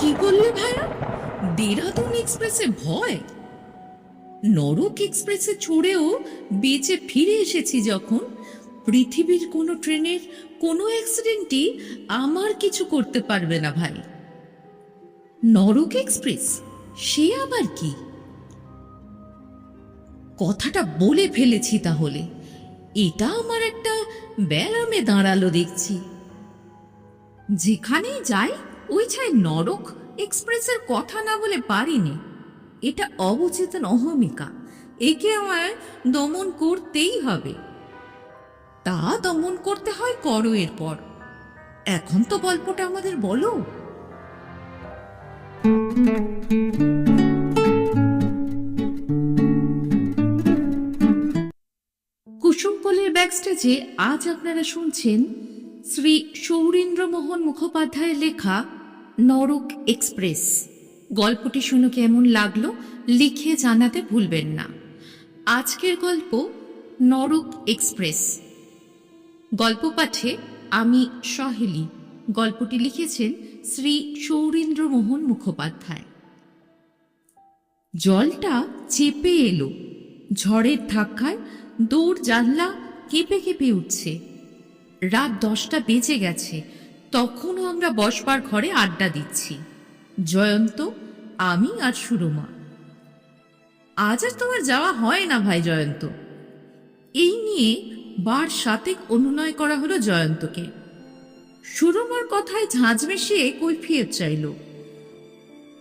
কি বললে ভাইয়া? দেরাদুন এক্সপ্রেসে ভয়? নরক এক্সপ্রেসে চড়েও বেঁচে ফিরে এসেছি যখন। পৃথিবীর কোনো ট্রেনের কোনো অ্যাক্সিডেন্টই আমার কিছু করতে পারবে না ভাই। নরক এক্সপ্রেস? সে আবার কি? কথাটা বলে ফেলেছি তাহলে। এটা আমার একটা ব্যারামে দাঁড়াল দেখছি। যেখানেই যাই ওই ছাই নরক এক্সপ্রেসের কথা না বলে পারিনি। এটা অবচেতন অহমিকা। একে আমায় দমন করতেই হবে। তা দমন করতে হয় করো এরপর। এখন তো গল্পটা আমাদের বলো। কুসুমকলের ব্যাকস্টেজে আজ আপনারা শুনছেন শ্রী সৌরীন্দ্রমোহন মুখোপাধ্যায়ের লেখা নরক এক্সপ্রেস। গল্পটি শুনে কেমন লাগল লিখে জানাতে ভুলবেন না। আজকের গল্প নরক এক্সপ্রেস। গল্প পাঠে আমি সহেলি। গল্পটি লিখেছেন শ্রী সৌরীন্দ্রমোহন মুখোপাধ্যায়। জলটা চেপে এলো। ঝড়ের ধাক্কায় দৌড় জানলা কেঁপে কেঁপে উঠছে। রাত দশটা বেজে গেছে। তখনও আমরা বসবার ঘরে আড্ডা দিচ্ছি। জয়ন্ত, আমি আর সুরমা। আজ আর তোমার যাওয়া হয় না ভাই জয়ন্ত। এই নিয়ে বার সাতেক অনুনয় করা হলো জয়ন্তকে। সুরমার কথায় ঝাঁঝ মিশিয়ে কৈফিয়ত চাইল।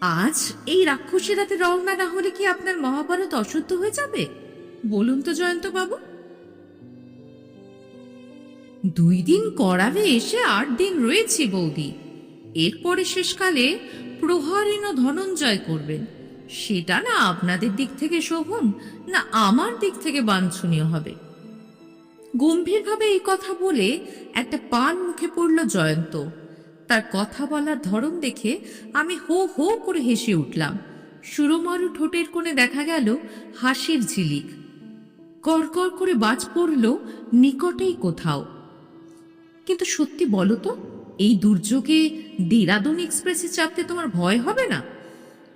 আজ এই রাক্ষসী রাতে রওনা না হলে কি আপনার মহাভারত অশুদ্ধ হয়ে যাবে? বলুন তো জয়ন্ত বাবু দুই দিন করাবে এসে আট দিন রয়েছে বৌদি। এরপরে শেষকালে প্রহরীন ধনঞ্জয় করবেন। সেটা না আপনাদের দিক থেকে শোভন, না আমার দিক থেকে বাঞ্ছনীয় হবে। গম্ভীরভাবে এই কথা বলে একটা পান মুখে পড়ল জয়ন্ত। তার কথা বলার ধরন দেখে আমি হো হো করে হেসে উঠলাম। সুরমারু ঠোঁটের কোণে দেখা গেল হাসির ঝিলিক। কড়কড় করে বাজ পড়ল নিকটেই কোথাও। কিন্তু সত্যি বলো তো, এই দুর্যোগে দেরাদুন এক্সপ্রেসে চাপতে তোমার ভয় হবে না?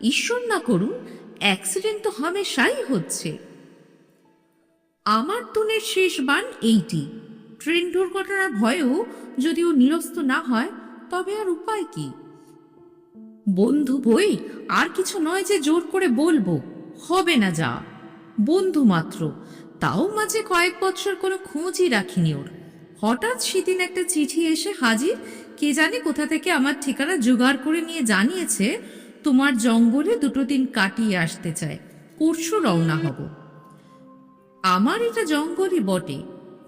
ঈশ্বর না করুন, অ্যাক্সিডেন্ট তো হামেশাই হচ্ছে। আমার তুনের শেষ বান এইটি। ট্রেন দুর্ঘটনার ভয়েও যদিও নিরস্ত না হয়, তবে আর উপায় কি? বন্ধু বই, আর কিছু নয় যে জোর করে বলব, হবে না যা। বন্ধু মাত্র, তাও মাঝে কয়েক বছর কোনো খোঁজই রাখিনি ওর। হঠাৎ সেদিন একটা চিঠি এসে হাজির। কে জানে কোথা থেকে আমার ঠিকানা জোগাড় করে নিয়ে জানিয়েছে, তোমার জঙ্গলে দুটো দিন কাটিয়ে আসতে চায়। পরশু রওনা হব। আমার এটা জঙ্গলই বটে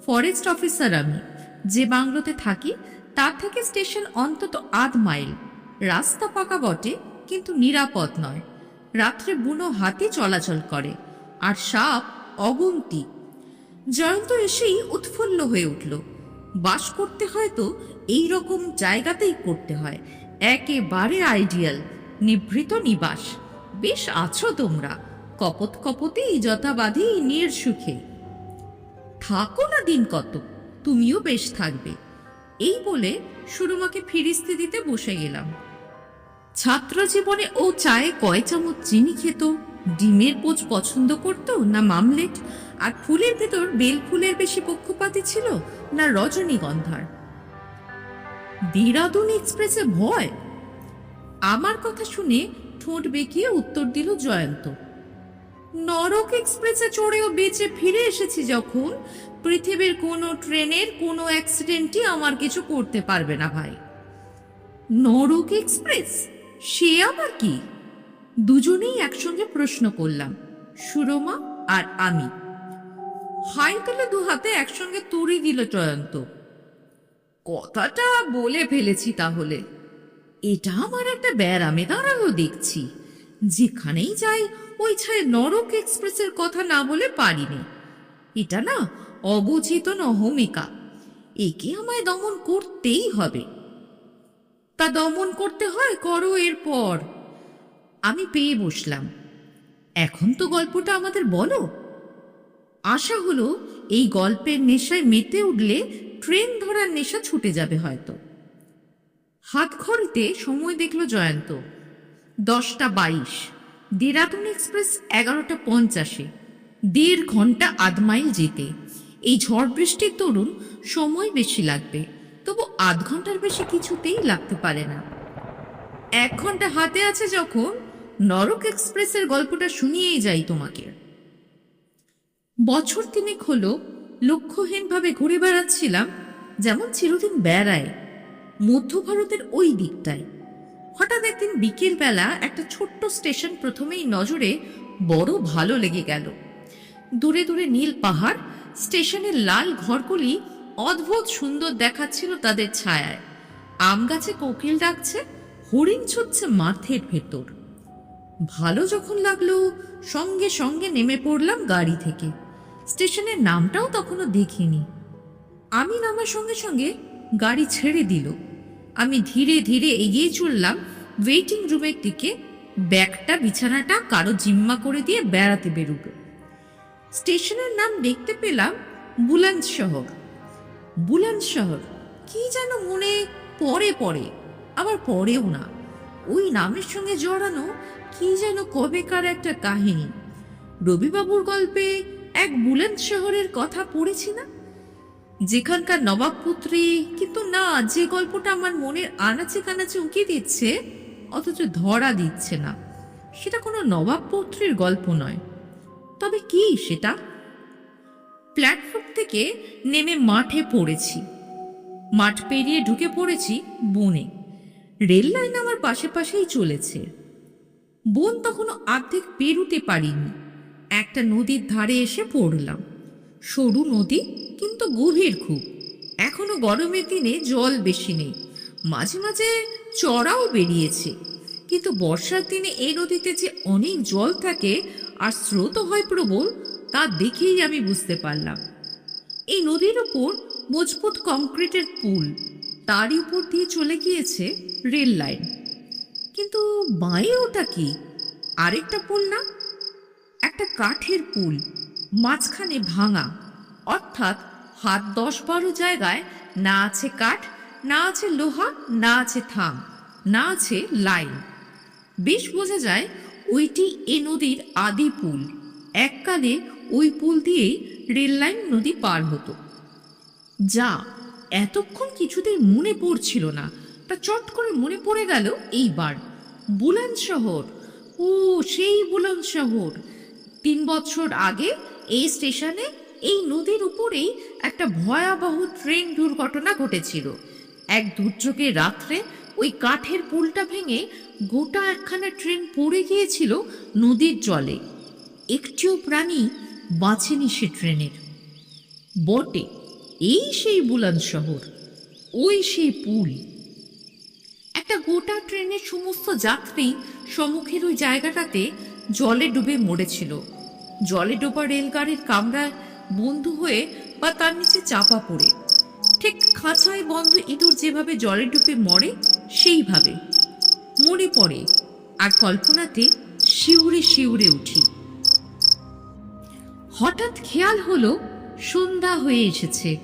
ফরেস্ট অফিসার আমি। যে বাংলোতে থাকি, তার থেকে স্টেশন অন্তত আধ মাইল। রাস্তা পাকা বটে, কিন্তু নিরাপদ নয়। রাত্রে বুনো হাতি চলাচল করে, আর সাপ অগুন্তি। জয়ন্ত এসেই উৎফুল্ল হয়ে উঠল। বাস করতে হয় তো এই রকম জায়গাতেই করতে হয়। একেবারে আইডিয়াল নিভৃত নিবাস। বেশ আছো তোমরা। কপত কপতেই যথাবাধি নির সুখে। থাকো না দিন কত, তুমিও বেশ থাকবে। এই বলে সুরমাকে ফিরিস্তি দিতে বসে গেলাম। ছাত্র জীবনে ও চায়ে কয় চামচ চিনি খেত? ডিমের পোচ পছন্দ করত না মামলেট? আর ফুলের ভেতর বেল ফুলের বেশি পক্ষপাতী ছিল না রজনীগন্ধার? দেরাদুন এক্সপ্রেসে ভয়? আমার কথা শুনে ঠোঁট বেঁকিয়ে উত্তর দিল জয়ন্ত। নরক এক্সপ্রেসে চড়েও বেঁচে ফিরে এসেছি যখন পৃথিবীর কোনো ট্রেনের কোনো অ্যাক্সিডেন্টই আমার কিছু করতে পারবে না ভাই। নরক এক্সপ্রেস? সে আবার কি? দুজনেই একসঙ্গে প্রশ্ন করলাম, সুরমা আর আমি। হাই তুলে দু হাতে একসঙ্গে তুড়ি দিল জয়ন্ত। কথাটা বলে ফেলেছি তাহলে। এটা আমার একটা ব্যারামে দাঁড়াল দেখছি। যেখানেই যাই, ওই ছায় নরক এক্সপ্রেসের কথা না বলে পারিনি। এটা না অবচিত নহমিকা। একে আমায় দমন করতেই হবে। তা দমন করতে হয় করো এরপর। আমি পেয়ে বসলাম। এখন তো গল্পটা আমাদের বলো। আশা হলো এই গল্পের নেশায় মেতে উঠলে ট্রেন ধরার নেশা ছুটে যাবে হয়তো। হাত ঘড়িতে সময় দেখল জয়ন্ত। দশটা বাইশ। দেরাদুন এক্সপ্রেস এগারোটা পঞ্চাশে। দেড় ঘণ্টা আধ মাইল যেতে। এই ঝড় বৃষ্টির দরুন সময় বেশি লাগবে। তবু আধ ঘণ্টার বেশি কিছুতেই লাগতে পারে না। এক ঘণ্টা হাতে আছে যখন নরক এক্সপ্রেসের গল্পটা শুনিয়েই যাই তোমাকে। বছর তিনেক হলো লক্ষ্যহীনভাবে ঘুরে বেড়াচ্ছিলাম যেমন চিরদিন বেড়ায়, মধ্য ভারতের ওই দিকটায়। হঠাৎ একদিন বিকেলবেলা একটা ছোট্ট স্টেশন প্রথমেই নজরে বড় ভালো লেগে গেল। দূরে দূরে নীল পাহাড়, স্টেশনের লাল ঘরগুলি অদ্ভুত সুন্দর দেখাচ্ছিল তাদের ছায়ায়। আম গাছে কোকিল ডাকছে, হরিণ ছুটছে মাঠের ভেতর। ভালো যখন লাগল, সঙ্গে সঙ্গে নেমে পড়লাম গাড়ি থেকে। স্টেশনের নামটাও তখনও দেখিনি। আমি নামার সঙ্গে সঙ্গে গাড়ি ছেড়ে দিল। আমি ধীরে ধীরে এগিয়ে চললাম ওয়েটিং রুমের দিকে। ব্যাগটা, বিছানাটা কারও জিম্মা করে দিয়ে বেড়াতে বেরুবো স্টেশনের নাম দেখতে পেলাম বুলান্দ শহর। বুলান্দ শহর, কি যেন মনে পরে পরে আবার পরেও না। ওই নামের সঙ্গে জড়ানো কি যেন কবেকার একটা কাহিনী। রবিবাবুর গল্পে এক বুলেন্দ শহরের কথা পড়েছি না? যেখানকার নবাবপুত্রী কিন্তু না, যে গল্পটা আমার মনের আনাচে কানাচে উঁকি দিচ্ছে, অথচ ধরা দিচ্ছে না। সেটা কোনো নবাবপুত্রীর গল্প নয়। তবে কি সেটা? প্ল্যাটফর্ম থেকে নেমে মাঠে পড়েছি। মাঠ পেরিয়ে ঢুকে পড়েছি বনে। রেল লাইন আমার পাশে পাশেই চলেছে। বন তখনও অর্ধেক পেরুতে পারিনি। একটা নদীর ধারে এসে পড়লাম। সরু নদী, কিন্তু গভীর খুব। এখনও গরমের দিনে জল বেশি নেই। মাঝে মাঝে চড়াও বেরিয়েছে। কিন্তু বর্ষার দিনে এই নদীতে যে অনেক জল থাকে আর স্রোত হয় প্রবল, তা দেখেই আমি বুঝতে পারলাম। এই নদীর ওপর মজবুত কংক্রিটের পুল, তারই উপর দিয়ে চলে গিয়েছে রেল লাইন। কিন্তু বাঁয়ে ওটা কি? আরেকটা পুল না? একটা কাঠের পুল, মাঝখানে ভাঙা। অর্থাৎ হাত দশ বারো জায়গায় না আছে কাঠ, না আছে লোহা, না আছে থাম, না আছে লাইন। বেশ বোঝা যায় ওইটি এ নদীর আদি পুল। এককালে ওই পুল দিয়েই রেললাইন নদী পার হতো। যা এতক্ষণ কিছুতেই মনে পড়ছিল না, তা চট করে মনে পড়ে গেল এইবার। বুলান শহর, ও সেই বুলান শহর। তিন বছর আগে এই স্টেশনে এই নদীর উপরেই একটা ভয়াবহ ট্রেন দুর্ঘটনা ঘটেছিল। এক দুর্যোগের রাত্রে ওই কাঠের পুলটা ভেঙে গোটা একখানা ট্রেন পড়ে গিয়েছিল নদীর জলে। একটিও প্রাণী বাঁচেনি সে ট্রেনের। বটে, এই সেই বুলান শহর, ওই সেই পুল। একটা গোটা ট্রেনের সমস্ত যাত্রী সম্মুখের ওই জায়গাটাতে জলে ডুবে মরেছিল। জলে ডোবা রেলগাড়ির কামরায় বন্ধু হয়ে বা তার নিচে চাপা পড়ে। ঠিক খাঁচায় বন্ধ ইঁদুর যেভাবে জলে ডুবে মরে, সেইভাবে মরে পড়ে। আর কল্পনাতে শিউরে শিউরে উঠি। হঠাৎ খেয়াল হলো, সন্ধ্যা হয়ে এসেছে।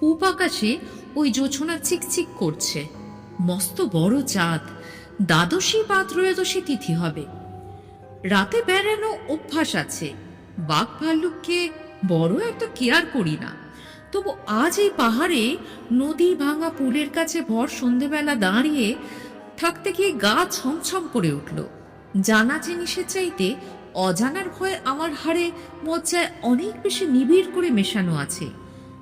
পূব আকাশে ওই জোছনা চিকচিক করছে। মস্ত বড় চাঁদ। দ্বাদশী বা ত্রয়োদশী তিথি হবে। রাতে বেড়ানো অভ্যাস আছে। বাঘ ভাল্লুককে বড় একটা কেয়ার করি না। তবু আজ এই পাহাড়ে নদী ভাঙা পুলের কাছে ভর সন্ধেবেলা দাঁড়িয়ে থাকতে গিয়ে গা ছমছম করে উঠল। জানা জিনিসের চাইতে অজানার ভয় আমার হাড়ে মজ্জায় অনেক বেশি নিবিড় করে মেশানো আছে।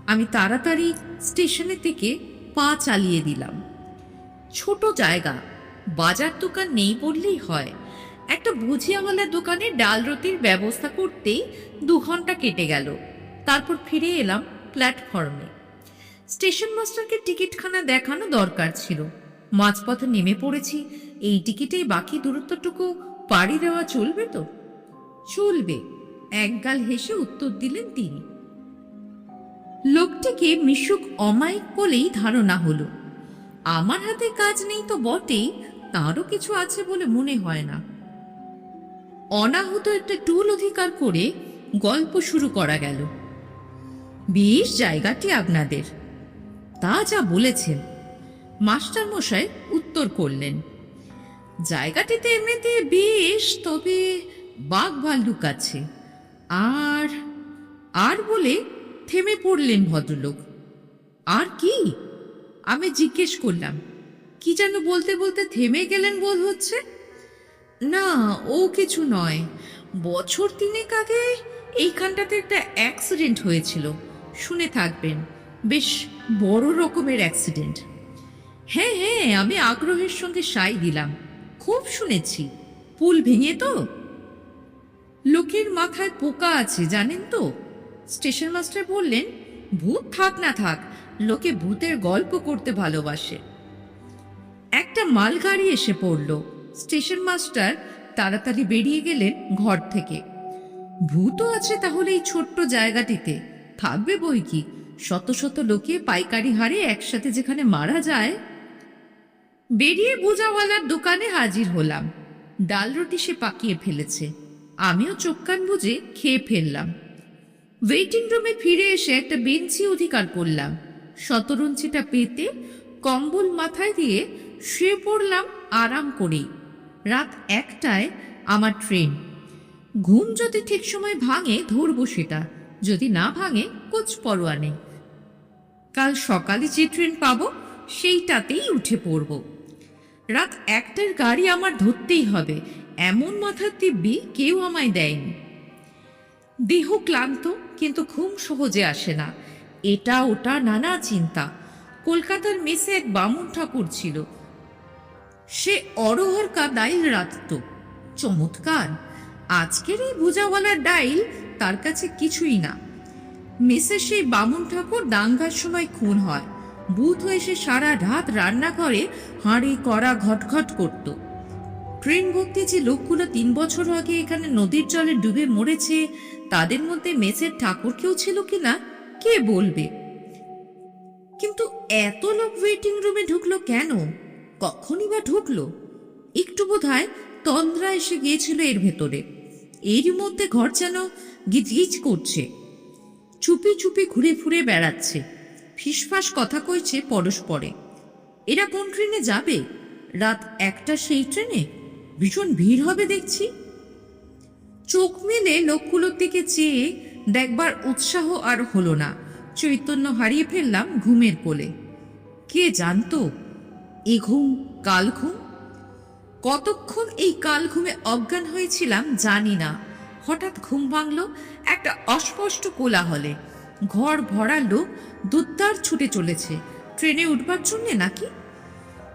আমি তাড়াতাড়ি স্টেশনের দিকে পা চালিয়ে দিলাম। ছোট জায়গা, বাজার দোকান নেই বললেই হয়। একটা ভুজিয়াওয়ালার দোকানে ডাল রুটির ব্যবস্থা করতেই দু ঘণ্টা কেটে গেল। তারপর ফিরে এলাম প্ল্যাটফর্মে। স্টেশন মাস্টারকে টিকিটখানা দেখানো দরকার ছিল। মাঝপথে নেমে পড়েছি। এই টিকিটেই বাকি দূরত্বটুকু পাড়ি দেওয়া চলবে তো? চলবে। একগাল হেসে উত্তর দিলেন তিনি। লোকটিকে মিশুক অমায়িক বলেই ধারণা হলো। আমার হাতে কাজ নেই তো বটেই, তারও কিছু আছে বলে মনে হয় না। অনাহুত একটা টুল অধিকার করে গল্প শুরু করা গেল। বেশ জায়গাটি আপনাদের। তা যা বলেছেন মাস্টার মশাই উত্তর করলেন। জায়গাটিতে এমনিতে বেশ, তবে বাঘ ভাল্লুক আছে। আর আর বলে থেমে পড়লেন ভদ্রলোক। আর কি? আমি জিজ্ঞেস করলাম, কি যেন বলতে বলতে থেমে গেলেন বোধ হচ্ছে? না, ও কিছু নয়। বছর তিনেক আগে এইখানটাতে একটা অ্যাক্সিডেন্ট হয়েছিল। শুনে থাকবেন, বেশ বড় রকমের অ্যাক্সিডেন্ট হ্যাঁ হ্যাঁ আমি আগ্রহের সঙ্গে সাই দিলাম। খুব শুনেছি। পুল ভেঙে তো? লোকের মাথায় পোকা আছে, জানেন তো? স্টেশন মাস্টার বললেন, ভূত থাক না থাক, লোকে ভূতের গল্প করতে ভালোবাসে। একটা মালগাড়ি এসে পড়ল। স্টেশন মাস্টার তাড়াতাড়ি বেরিয়ে গেলেন ঘর থেকে। ভূতও আছে তাহলে এই ছোট্ট জায়গাটিতে। থাকবে বই কি? শত শত লোকে পাইকারি হারে একসাথে যেখানে মারা যায়। বেরিয়ে বোঝাওয়ালার দোকানে হাজির হলাম। ডাল রুটি সে পাকিয়ে ফেলেছে। আমিও চোখ কান বুঝে খেয়ে ফেললাম। ওয়েটিং রুমে ফিরে এসে একটা বেঞ্চি অধিকার করলাম। শতরঞ্চিটা পেতে কম্বল মাথায় দিয়ে শুয়ে পড়লাম আরাম করেই। রাত একটায় আমার ট্রেন। ঘুম যদি ঠিক সময় ভাঙে, ধরবো সেটা। যদি না ভাঙে, কোচ পরোয়া নেই। কাল সকালে যে ট্রেন পাবো, সেইটাতেই উঠে পড়ব। রাত একটার গাড়ি আমার ধরতেই হবে। এমন মাথার দিব্যি কেউ আমায় দেয়নি। দেহ ক্লান্ত, কিন্তু ঘুম সহজে আসে না। এটা ওটা নানা চিন্তা। কলকাতার মেসে এক বামুন ঠাকুর ছিল। সে অরহরকা ডাইল চমৎকার। আজকের এই ভুজাওয়ালার ডাইল তার কাছে কিছুই না। মেসের সেই বামুন ঠাকুর দাঙ্গার সময় খুন হয়। ভূত হয়ে সে সারা রাত রান্না করে হাঁড়ি, কড়া ঘটঘট করত। ট্রেন ভর্তি যে লোকগুলো তিন বছর আগে এখানে নদীর জলে ডুবে মরেছে, তাদের মধ্যে মেসের ঠাকুর কেউ ছিল কিনা, কে বলবে? কিন্তু এত লোক ওয়েটিং রুমে ঢুকলো কেন? কখনই বা ঢুকলো? একটু বোধ হয় তন্দ্রা এসে গিয়েছিল এর ভেতরে। এরই মধ্যে ঘর যেন গিজগিজ করছে। চুপি চুপি ঘুরে ফুরে বেড়াচ্ছে। ফিসফাস কথা কইছে পরস্পরে। এরা কোন ট্রেনে যাবে? রাত একটা সেই ট্রেনে? ভীষণ ভিড় হবে দেখছি। চোখ মেলে লোকগুলোর দিকে চেয়ে দেখবার উৎসাহ আর হলো না। চৈতন্য হারিয়ে ফেললাম ঘুমের কোলে। কে জানতো? এ ঘুম, কাল ঘুম? কতক্ষণ এই কাল ঘুমে অজ্ঞান হয়েছিলাম জানি না। হঠাৎ ঘুম ভাঙল, একটা অস্পষ্ট কোলাহলে। ঘর ভরা লোক দুদ্দার ছুটে চলেছে। ট্রেনে উঠবার জন্যে নাকি?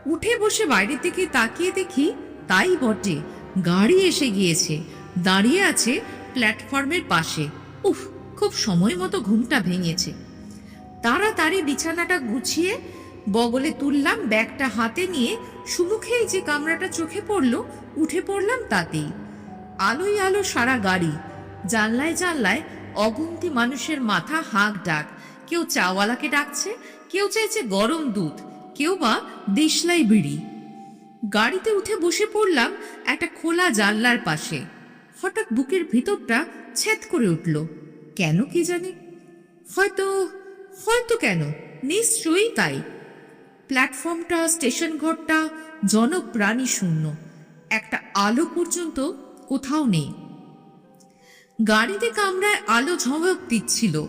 উঠে বসে বাইরের দিকে তাকিয়ে দেখি তাই বটে, গাড়ি এসে গিয়েছে। দাঁড়িয়ে আছে প্ল্যাটফর্মের পাশে। উফ, খুব সময় মতো ঘুমটা ভেঙেছে। তাড়াতাড়ি বিছানাটা গুছিয়ে বগলে তুললাম ব্যাগটা হাতে নিয়ে, সুমুখেই যে কামরাটা চোখে পড়ল, উঠে পড়লাম তাতেই। আলোই আলো সারা গাড়ি, জানলায় জানলায় অগুন্তি মানুষের মাথা হাঁক ডাক। কেউ চাওয়ালাকে ডাকছে, কেউ চাইছে গরম দুধ, কেউ বা দেশলাই বিড়ি। গাড়িতে উঠে বসে পড়লাম একটা খোলা জানলার পাশে। হঠাৎ বুকের ভিতরটা ছেদ করে উঠল। কেন কি জানি? হয়তো হয়তো কেন? নিশ্চয়ই তাই। প্ল্যাটফর্মটা, স্টেশন ঘরটা জনপ্রাণী শূন্য। একটা আলো পর্যন্ত কোথাও নেই। গাড়িতে কামরায় আলো ঝমক দিচ্ছিল।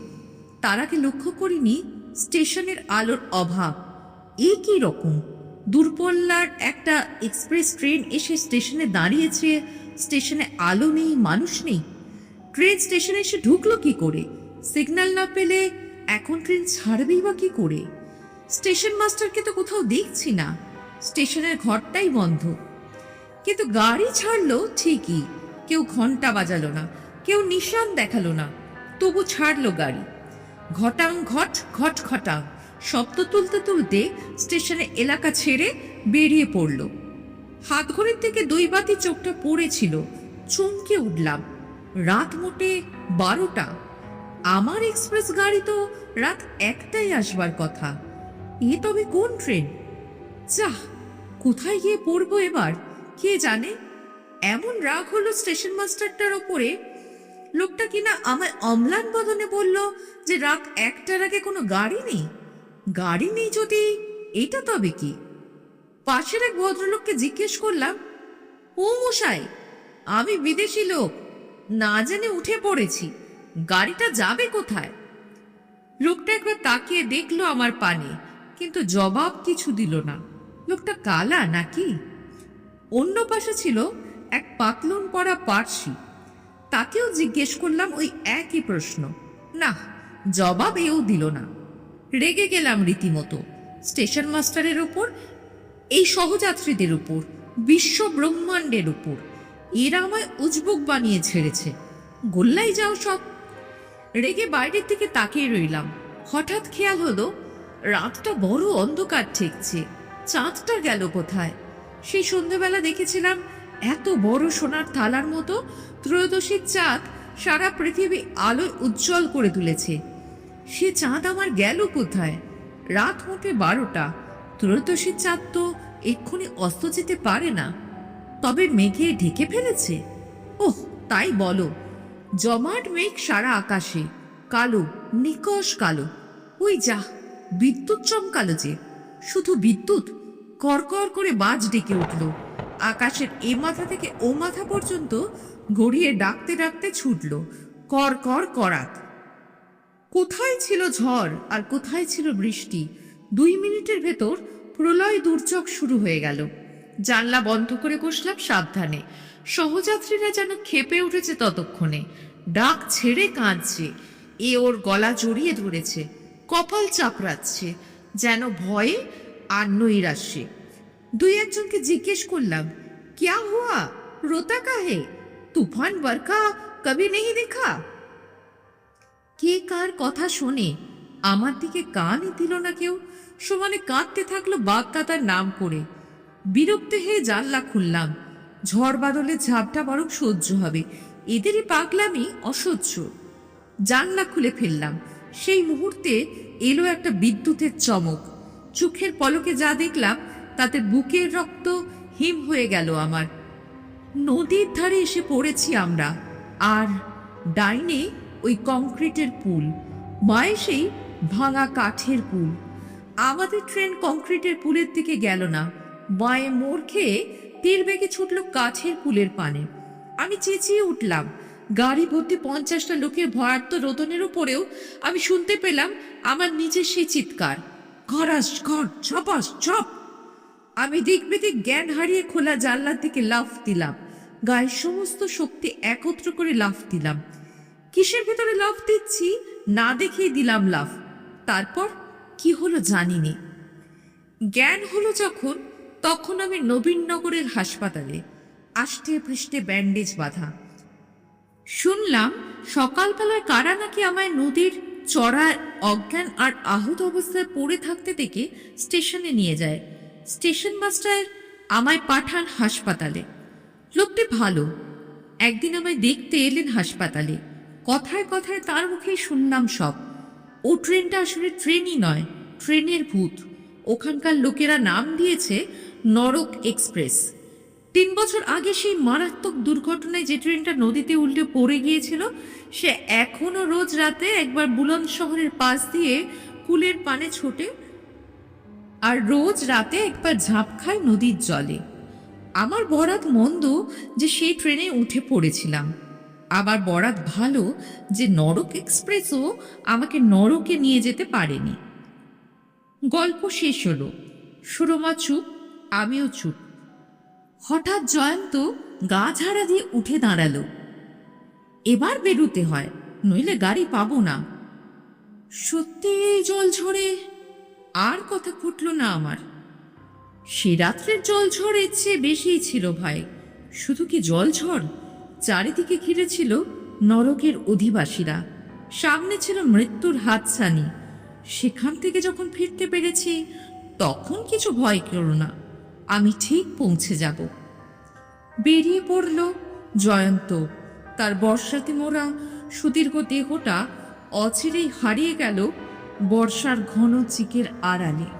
তার আগে লক্ষ্য করিনি স্টেশনের আলোর অভাব। এ কি রকম? দূরপল্লার একটা এক্সপ্রেস ট্রেন এসে স্টেশনে দাঁড়িয়েছে। স্টেশনে আলো নেই, মানুষ নেই। ট্রেন স্টেশনে এসে ঢুকলো কি করে? সিগন্যাল না পেলে এখন ট্রেন ছাড়বেই বা কি করে? স্টেশন মাস্টারকে তো কোথাও দেখছি না। স্টেশনের ঘরটাই বন্ধ। কিন্তু গাড়ি ছাড়লো ঠিকই। কেউ ঘণ্টা বাজালো না, কেউ নিশান দেখাল না, তবু ছাড়লো গাড়ি। ঘটাং, ঘট ঘট, ঘটাং, শব্দ তুলতে তুলতে স্টেশনে এলাকা ছেড়ে বেরিয়ে পড়ল। হাত ঘড়ির থেকে দুই বাতি চোখটা পড়েছিল, চমকে উঠলাম। রাত মোটে বারোটা। আমার এক্সপ্রেস গাড়ি তো রাত একটাই আসবার কথা। এ তবে কোন ট্রেন? যাহ, কোথায় গিয়ে পড়ব এবার? কে জানে? এমন রাগ হলো স্টেশন মাস্টারটার ওপরে। লোকটা কিনা আমায় অম্লান বদনে বলল যে রাত একটার আগে কোনো গাড়ি নেই। গাড়ি নেই যদি, এটা তবে কি? পাশের এক ভদ্রলোককে জিজ্ঞেস করলাম, ও মশাই, আমি বিদেশি লোক, না জেনে উঠে পড়েছি, গাড়িটা যাবে কোথায়? লোকটা একবার তাকিয়ে দেখল আমার পানে। কিন্তু জবাব কিছু দিল না। লোকটা কালা নাকি? অন্য পাশে ছিল এক পাতলুন পরা পার্সি। তাকেও জিজ্ঞেস করলাম ওই একই প্রশ্ন। না, জবাব এও দিল না। রেগে গেলাম রীতিমতো। স্টেশন মাস্টারের উপর, এই সহযাত্রীদের উপর, বিশ্ব ব্রহ্মাণ্ডের উপর। এরা আমায় উজবুক বানিয়ে ছেড়েছে। গোল্লাই যাও সব। রেগে বাইরের দিকে তাকিয়ে রইলাম। হঠাৎ খেয়াল হলো রাতটা বড় অন্ধকার ঠেকছে। চাঁদটা গেল কোথায়? সেই সন্ধ্যেবেলা দেখেছিলাম এত বড় সোনার থালার মতো ত্রয়োদশীর চাঁদ সারা পৃথিবী আলোয় উজ্জ্বল করে তুলেছে। সে চাঁদ আমার গেল কোথায়? রাত মোটে বারোটা। ত্রয়োদশীর চাঁদ তো এক্ষুনি অস্ত যেতে পারে না। তবে মেঘে ঢেকে ফেলেছে? ওহ, তাই বলো। জমাট মেঘ সারা আকাশে। কালো, নিকশ কালো। ওই যা। বিদ্যুৎ চমকালো যে। শুধু বিদ্যুৎ? করকর করে বাজ ডেকে উঠল। আকাশের এ মাথা থেকে ও মাথা পর্যন্ত গড়িয়ে ডাকতে ডাকতে ছুটল কর কর করাত। কোথায় ছিল ঝড় আর কোথায় ছিল বৃষ্টি? দুই মিনিটের ভেতর প্রলয় দুর্যোগ শুরু হয়ে গেল। জানলা বন্ধ করে বসলাম সাবধানে। সহযাত্রীরা যেন খেপে উঠেছে ততক্ষণে। ডাক ছেড়ে কাঁদছে। এ ওর গলা জড়িয়ে ধরেছে। কপাল চাপড়াচ্ছে, যেন ভয়ে আর নৈরাশ্যে। দুই একজনকে জিজ্ঞেস করলাম, ক্যা হুয়া? রোতা কাহে? তুফান বরখা কবি নেই দেখা? কে কার কথা শোনে, আমার দিকে কানই দিল না কেউ। সমানে কাঁদতে থাকল বাঘ কাতার নাম করে। বিরক্ত হয়ে জানলা খুললাম, ঝড় বাদলের ঝাপটা বরং সহ্য হবে। এদেরই পাগলামি অসহ্য। জানলা খুলে ফেললাম সেই মুহূর্তে এলো একটা বিদ্যুতের চমক। চোখের পলকে যা দেখলাম, তাতে বুকের রক্ত হিম হয়ে গেল আমার। নদীর ধারে এসে পড়েছি আমরা, আর ডাইনে ওই কংক্রিটের পুল মায়ে সেই ভাঙা কাঠের পুল। আমাদের ট্রেন কংক্রিটের পুলের দিকে গেল না বাঁয়ে মোড় খেয়ে তীর বেগে ছুটল কাঠের পুলের পানে। আমি চেঁচিয়ে উঠলাম গাড়ি ভর্তি পঞ্চাশটা লোকের ভয়ার্থ রোদনের উপরেও আমি শুনতে পেলাম আমার নিজের সেই চিৎকার। ঘরাস, ঘর ছপাস ছপ আমি দিক বেদিক জ্ঞান হারিয়ে খোলা জানলার দিকে লাফ দিলাম। গায়ের সমস্ত শক্তি একত্র করে লাফ দিলাম। কিসের ভেতরে লাফ দিচ্ছি না দেখেই দিলাম লাফ। তারপর কি হলো জানিনি। জ্ঞান হলো যখন, তখন আমি নবীননগরের হাসপাতালে আষ্টে পৃষ্ঠে ব্যান্ডেজ বাঁধা। শুনলাম সকালবেলায় কারা নাকি আমায় নদীর চড়ায় অজ্ঞান আর আহত অবস্থায় পড়ে থাকতে দেখে স্টেশনে নিয়ে যায়। স্টেশন মাস্টার আমায় পাঠান হাসপাতালে। লোকটি ভালো। একদিন আমায় দেখতে এলেন হাসপাতালে। কথায় কথায় তার মুখে শুনলাম সব। ও ট্রেনটা আসলে ট্রেনই নয়, ট্রেনের ভূত। ওখানকার লোকেরা নাম দিয়েছে নরক এক্সপ্রেস। তিন বছর আগে সেই মারাত্মক দুর্ঘটনায় যে ট্রেনটা নদীতে উল্টে পড়ে গিয়েছিল, সে এখনও রোজ রাতে একবার বুলন্দ শহরের পাশ দিয়ে কুলের পানে ছোটে আর রোজ রাতে একবার ঝাঁপ খায় নদীর জলে। আমার বরাত মন্দ যে সেই ট্রেনে উঠে পড়েছিলাম। আবার বরাত ভালো যে নরক এক্সপ্রেসও আমাকে নরকে নিয়ে যেতে পারেনি। গল্প শেষ হলো। সুরমা চুপ, আমিও চুপ। হঠাৎ জয়ন্ত গা ঝাড়া দিয়ে উঠে দাঁড়াল। এবার বেরুতে হয়, নইলে গাড়ি পাবো না। সত্যি জল ঝরে, আর কথা ফুটল না আমার। সে রাত্রের জল ঝড়ের চেয়ে বেশিই ছিল ভাই শুধু কি জল ঝড়? চারিদিকে ঘিরে ছিল নরকের অধিবাসীরা। সামনে ছিল মৃত্যুর হাতছানি। সেখান থেকে যখন ফিরতে পেরেছি, তখন কিছু ভয় করো না। আমি ঠিক পৌঁছে যাব। বেরিয়ে পড়ল জয়ন্ত। তার বর্ষাতে মোড়া সুদীর্ঘ দেহটা অচিরেই হারিয়ে গেল বর্ষার ঘন চিকের আড়ালে।